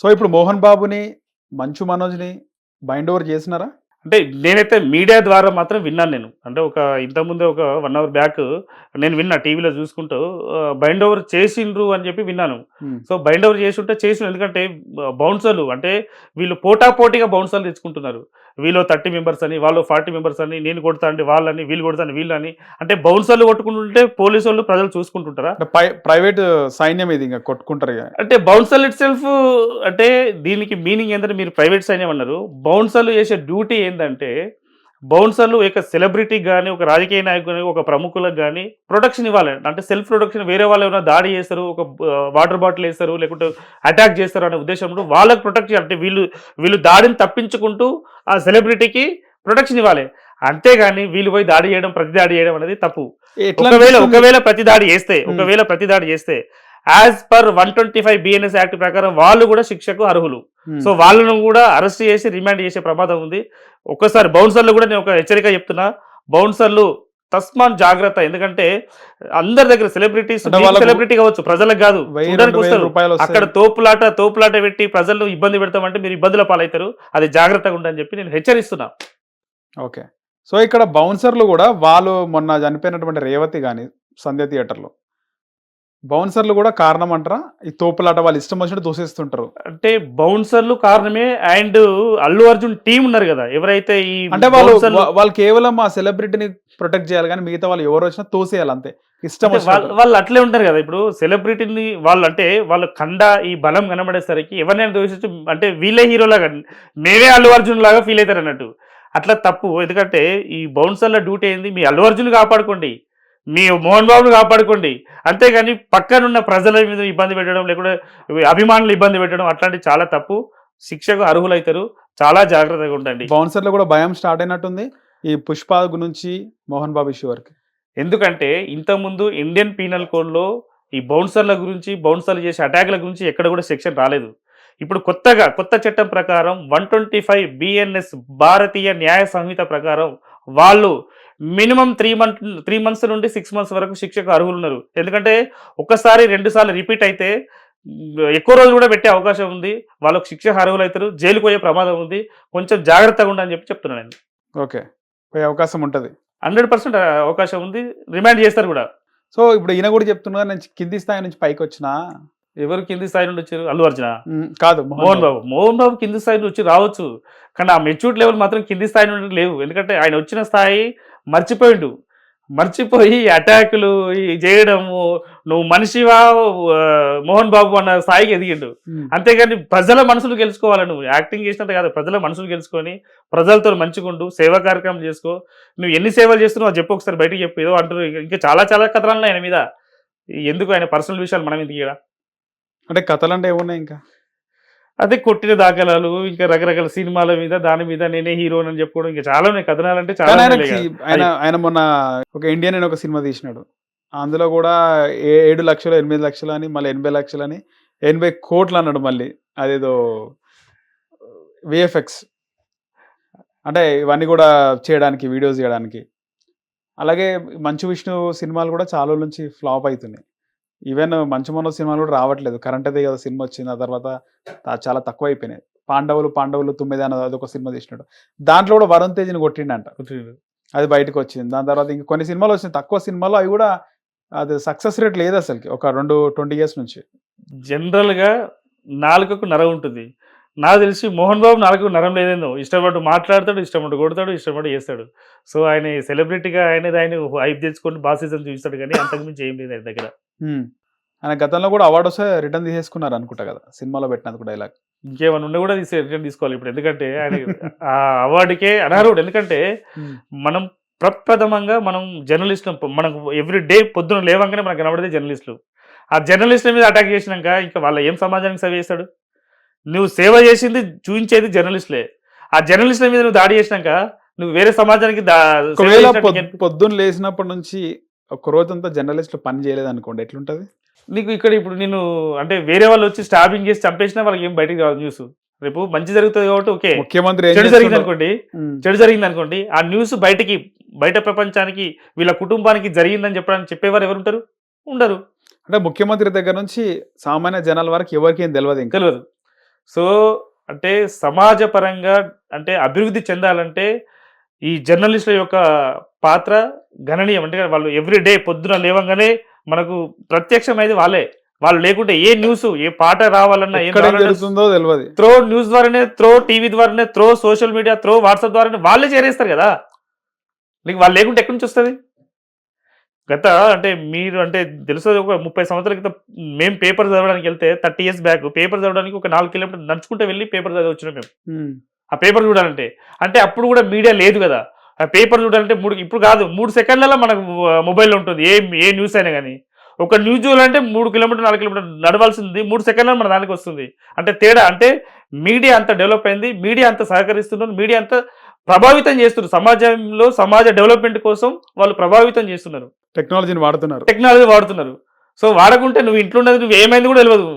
So ఇప్పుడు మోహన్ బాబుని మంచు మనోజ్ని బైండ్ ఓవర్ చేసినారా? అంటే నేనైతే మీడియా ద్వారా మాత్రం విన్నాను నేను. అంటే ఒక ఇంతకుముందే ఒక వన్ అవర్ బ్యాక్ నేను విన్నా టీవీలో చూసుకుంటూ బైండ్ ఓవర్ చేసిండ్రు అని చెప్పి విన్నాను. సో బైండ్ ఓవర్ చేసి ఉంటే చేసిన ఎందుకంటే బౌన్సర్లు అంటే వీళ్ళు పోటా పోటీగా బౌన్సర్లు తెచ్చుకుంటున్నారు. వీళ్ళు థర్టీ మెంబర్స్ అని వాళ్ళు ఫార్టీ మెంబర్స్ అని నేను కొడతా అంటే వాళ్ళని వీళ్ళు కొడతాను వీళ్ళని. అంటే బౌన్సర్లు కొట్టుకుంటుంటే పోలీసు వాళ్ళు ప్రజలు చూసుకుంటుంటారా? ప్రైవేట్ సైన్యం ఇది ఇంకా కొట్టుకుంటారు అంటే బౌన్సర్లు ఇట్ సెల్ఫ్ అంటే దీనికి మీనింగ్ ఏంటంటే మీరు ప్రైవేట్ సైన్యం అన్నారు. బౌన్సర్లు చేసే డ్యూటీ ఏంటంటే బౌన్సర్లు ఒక సెలబ్రిటీకి కానీ ఒక రాజకీయ నాయకుని ఒక ప్రముఖులకు కానీ ప్రొటెక్షన్ ఇవ్వాలి అంటే సెల్ఫ్ ప్రొటెక్షన్ వేరే వాళ్ళు ఏమైనా దాడి చేస్తారు ఒక వాటర్ బాటిల్ వేస్తారు లేకుంటే అటాక్ చేస్తారు అనే ఉద్దేశంలో వాళ్ళకి ప్రొటెక్ట్ చేయాలి అంటే వీళ్ళు వీళ్ళు దాడిని తప్పించుకుంటూ ఆ సెలబ్రిటీకి ప్రొటెక్షన్ ఇవ్వాలి అంతేగాని వీళ్ళు పోయి దాడి చేయడం ప్రతి దాడి చేయడం అనేది తప్పు ఒకవేళ? ఒకవేళ ప్రతి దాడి చేస్తే. ఒకవేళ ప్రతి దాడి చేస్తే as per one twenty five BNS act ప్రకారం వాళ్ళు కూడా శిక్షకు అర్హులు. Hmm. సో వాళ్ళను కూడా అరెస్ట్ చేసి రిమాండ్ చేసే ప్రమాదం ఉంది. ఒక్కసారి బౌన్సర్లు కూడా నేను ఒక హెచ్చరిక చెప్తున్నా. బౌన్సర్లు తస్మాన్ జాగ్రత్త. ఎందుకంటే అందరి దగ్గర సెలబ్రిటీస్ సెలబ్రిటీ కావచ్చు ప్రజలకు కాదు. అక్కడ తోపులాట తోపులాట పెట్టి ప్రజలను ఇబ్బంది పెడతామంటే మీరు ఇబ్బందుల పాలవుతారు. అది జాగ్రత్తగా ఉండని చెప్పి నేను హెచ్చరిస్తున్నా. ఓకే. సో ఇక్కడ బౌన్సర్లు కూడా వాళ్ళు మొన్న చనిపోయినటువంటి రేవతి కానీ సంధ్య థియేటర్లో. బౌన్సర్లు కూడా కారణం అంటారా ఈ తోపులాట వాళ్ళు ఇష్టం వచ్చినట్టు దూసేస్తుంటారు అంటే బౌన్సర్లు కారణమే అండ్ అల్లు అర్జున్ టీం ఉన్నారు కదా ఎవరైతే ఈ అంటే వాళ్ళు వాళ్ళు కేవలం ఆ సెలబ్రిటీని ప్రొటెక్ట్ చేయాలి కానీ మిగతా వాళ్ళు ఎవరు వచ్చినా తోసేయాలి అంతే. ఇష్టం వాళ్ళు అట్లే ఉంటారు కదా ఇప్పుడు సెలబ్రిటీని వాళ్ళు అంటే వాళ్ళ కండ ఈ బలం కనబడేసరికి ఎవరినైనా దోషించి అంటే వీళ్ళే హీరోలాగా మేమే అల్లు అర్జున్ లాగా ఫీల్ అవుతారు అన్నట్టు. అట్లా తప్పు ఎందుకంటే ఈ బౌన్సర్ల డ్యూటీ ఏంది? మీ అల్లు అర్జున్ కాపాడుకోండి. మీ మోహన్ బాబును కాపాడుకోండి. అంతేగాని పక్కనున్న ప్రజల మీద ఇబ్బంది పెట్టడం లేకుంటే అభిమానులు ఇబ్బంది పెట్టడం అట్లాంటి చాలా తప్పు. శిక్షకు అర్హులవుతారు చాలా జాగ్రత్తగా ఉండండి. బౌన్సర్లు కూడా భయం స్టార్ట్ అయినట్టుంది. ఈ పుష్ప నుంచి మోహన్ బాబు ఇష్యూ వరకు ఎందుకంటే ఇంతకుముందు ఇండియన్ పీనల్ కోడ్లో ఈ బౌన్సర్ల గురించి బౌన్సర్లు చేసే అటాక్ల గురించి ఎక్కడ కూడా సెక్షన్ రాలేదు. ఇప్పుడు కొత్తగా కొత్త చట్టం ప్రకారం one twenty five BNS Bharatiya Nyaya Sanhita ప్రకారం వాళ్ళు minimum three month three months నుండి సిక్స్ మంత్స్ వరకు శిక్షకు అర్హులు ఉన్నారు ఎందుకంటే ఒక్కసారి రెండు సార్లు రిపీట్ అయితే ఎక్కువ రోజులు కూడా పెట్టే అవకాశం ఉంది. వాళ్ళకు శిక్ష అర్హులు అవుతారు జైలుకు పోయే ప్రమాదం ఉంది. కొంచెం జాగ్రత్తగా ఉండని చెప్పి చెప్తున్నాను నేను. ఓకే. పోయే అవకాశం ఉంటుంది. హండ్రెడ్ పర్సెంట్ అవకాశం ఉంది. రిమాండ్ చేస్తారు కూడా. సో ఇప్పుడు ఈయన కూడా చెప్తున్నా నేను కింది స్థాయి నుంచి పైకి వచ్చిన? ఎవరు కింది స్థాయి నుండి వచ్చారు? అల్లు అర్జున. కాదు మోహన్ బాబు. మోహన్ బాబు కింది స్థాయి నుంచి వచ్చి రావచ్చు. కానీ ఆ మెచ్యూర్ లెవెల్ మాత్రం కింది స్థాయి నుండి లేవు. ఎందుకంటే ఆయన వచ్చిన స్థాయి మర్చిపోయిండు. మర్చిపోయి అటాకులు ఈ చేయడము నువ్వు మనిషివా మోహన్ బాబు అన్న స్థాయికి ఎదిగిండు. అంతేగాని ప్రజల మనసులు గెలుచుకోవాలి నువ్వు? యాక్టింగ్ చేసినంత కాదు ప్రజల మనసులు గెలుచుకొని ప్రజలతో మంచిగుండు సేవా కార్యక్రమం చేసుకో. నువ్వు ఎన్ని సేవలు చేస్తున్నావు అది చెప్పు ఒకసారి బయటికి చెప్పు. ఏదో అంటారు ఇంకా- ఇంకా చాలా చాలా కథలు ఆయన మీద. ఎందుకు ఆయన పర్సనల్ విషయాలు మనం ఎందుకు ఇక్కడ అంటే కథలు అంటే ఏమున్నాయి ఇంకా? అదే కొట్టిన దాఖలాలు ఇంకా రకరకాల సినిమాల మీద దాని మీద నేనే హీరో అని చెప్పుకోవడం ఇంకా చాలా ఉన్నాయి. కథనాలు అంటే చాలా. ఆయన ఆయన మొన్న ఒక ఇండియన్ అని ఒక సినిమా తీసినాడు. అందులో కూడా ఏడు లక్షలు ఎనిమిది లక్షలు అని మళ్ళీ ఎనభై లక్షలు అని ఎనభై కోట్లు అన్నాడు మళ్ళీ. అదేదో విఎఫ్ఎక్స్ అంటే ఇవన్నీ కూడా చేయడానికి వీడియోస్ చేయడానికి అలాగే మంచు విష్ణు సినిమాలు కూడా చాలా నుంచి ఫ్లాప్ అవుతున్నాయి. ఈవెన్ మంచు మనో సినిమాలు కూడా రావట్లేదు. కరెంట్ అదే కదా సినిమా వచ్చింది. ఆ తర్వాత చాలా తక్కువ అయిపోయినాయి పాండవులు పాండవులు తొమ్మిది అన్నది అదొక సినిమా తీసినాడు. దాంట్లో కూడా వరుణ్ తేజ్ని కొట్టిండంట. అది బయటకు వచ్చింది. దాని తర్వాత ఇంక కొన్ని సినిమాలు వచ్చినాయి. తక్కువ సినిమాలు అవి కూడా అది సక్సెస్ రేట్ లేదు అసలుకి. ఒక రెండు ట్వంటీ ఇయర్స్ నుంచి. జనరల్గా నాలుకకు నరం ఉంటుంది. నాకు తెలిసి మోహన్ బాబు నాలుగు నరం లేదేందో. ఇష్టపడి మాట్లాడతాడు ఇష్టపడి కొడతాడు ఇష్టపడి చేస్తాడు. సో ఆయన సెలబ్రిటీగా ఆయన ఆయన హైప్ తెచ్చుకొని బాసిజం చూపిస్తాడు కానీ అంతకుమించి ఏం లేదు ఆయన దగ్గర. ఆయన గతంలో కూడా అవార్డు వస్తే రిటర్న్ తీసేసుకున్నారు అనుకుంటా కదా సినిమాలో పెట్టినందుకు డైలాగ్. ఇంకేమైనా ఉన్నా కూడా తీసే రిటర్న్ తీసుకోవాలి ఇప్పుడు. ఎందుకంటే ఆయన ఆ అవార్డుకే అనర్హుడు. ఎందుకంటే మనం ప్రప్రథమంగా మనం జర్నలిస్ట్ మనం ఎవ్రీ డే పొద్దున లేవంగానే మనకు కనబడేది జర్నలిస్టులు. ఆ జర్నలిస్టుల మీద అటాక్ చేసినాక ఇంకా వాళ్ళ ఏం సమాజానికి సేవ చేస్తాడు? నువ్వు సేవ చేసింది చూపించేది జర్నలిస్టులే. ఆ జర్నలిస్టుల మీద నువ్వు దాడి చేసినాక నువ్వు వేరే సమాజానికి పొద్దున్న లేచినప్పటి నుంచి ఒక రోజంతా జర్నలిస్టులు పని చేయలేదు అనుకోండి ఎట్లుంటది? నీకు ఇక్కడ ఇప్పుడు నేను అంటే వేరే వాళ్ళు వచ్చి స్టాపింగ్ చేసి చంపేసినా వాళ్ళకి ఏం బయటికి రాదు న్యూస్ రేపు మంచి జరుగుతుంది కాబట్టి ఓకే. ముఖ్యమంత్రి చెడు జరిగింది అనుకోండి. చెడు జరిగింది అనుకోండి ఆ న్యూస్ బయటికి బయట ప్రపంచానికి వీళ్ళ కుటుంబానికి జరిగిందని చెప్పడానికి చెప్పేవారు ఎవరు ఉంటారు? ఉండరు. అంటే ముఖ్యమంత్రి దగ్గర నుంచి సామాన్య జనాల వరకు ఎవరికి ఏం తెలియదు ఇంకా? తెలియదు సో అంటే సమాజపరంగా అంటే అభివృద్ధి చెందాలంటే ఈ జర్నలిస్టుల యొక్క పాత్ర గణనీయం. అంటే వాళ్ళు ఎవ్రీ డే పొద్దున లేవంగానే మనకు ప్రత్యక్షమైంది వాళ్ళే. వాళ్ళు లేకుంటే ఏ న్యూస్ ఏ పాట రావాలన్నా ఏం తెలియదు త్రో న్యూస్ ద్వారానే త్రో టీవీ ద్వారానే through social media through WhatsApp ద్వారానే వాళ్ళే చేరేస్తారు కదా. నీకు వాళ్ళు లేకుంటే ఎక్కడి నుంచి వస్తుంది? గత అంటే మీరు అంటే తెలుసు ఒక ముప్పై సంవత్సరాల క్రితం మేము పేపర్ చదవడానికి వెళ్తే థర్టీ ఇయర్స్ బ్యాక్ పేపర్ చదవడానికి ఒక నాలుగు కిలోమీటర్ నడుచుకుంటే వెళ్ళి పేపర్ చదివి వచ్చినాం మేము. ఆ పేపర్ చూడాలంటే. అంటే అప్పుడు కూడా మీడియా లేదు కదా. పేపర్ చూడాలంటే మూడు ఇప్పుడు కాదు మూడు సెకండ్లలో మనకు మొబైల్ ఉంటుంది. ఏ ఏ న్యూస్ అయినా కానీ. ఒక న్యూస్ చూడాలంటే మూడు కిలోమీటర్ నాలుగు కిలోమీటర్ నడవాల్సింది మూడు సెకండ్లలో మన దానికి వస్తుంది. అంటే తేడా అంటే మీడియా అంత డెవలప్ అయింది మీడియా అంత సహకరిస్తున్నారు మీడియా అంత ప్రభావితం చేస్తున్నారు. సమాజంలో సమాజ డెవలప్మెంట్ కోసం వాళ్ళు ప్రభావితం చేస్తున్నారు. టెక్నాలజీని వాడుతున్నారు. టెక్నాలజీ వాడుతున్నారు. సో వాడకుంటే నువ్వు ఇంట్లో ఉన్నది నువ్వు ఏమైంది కూడా తెలియదు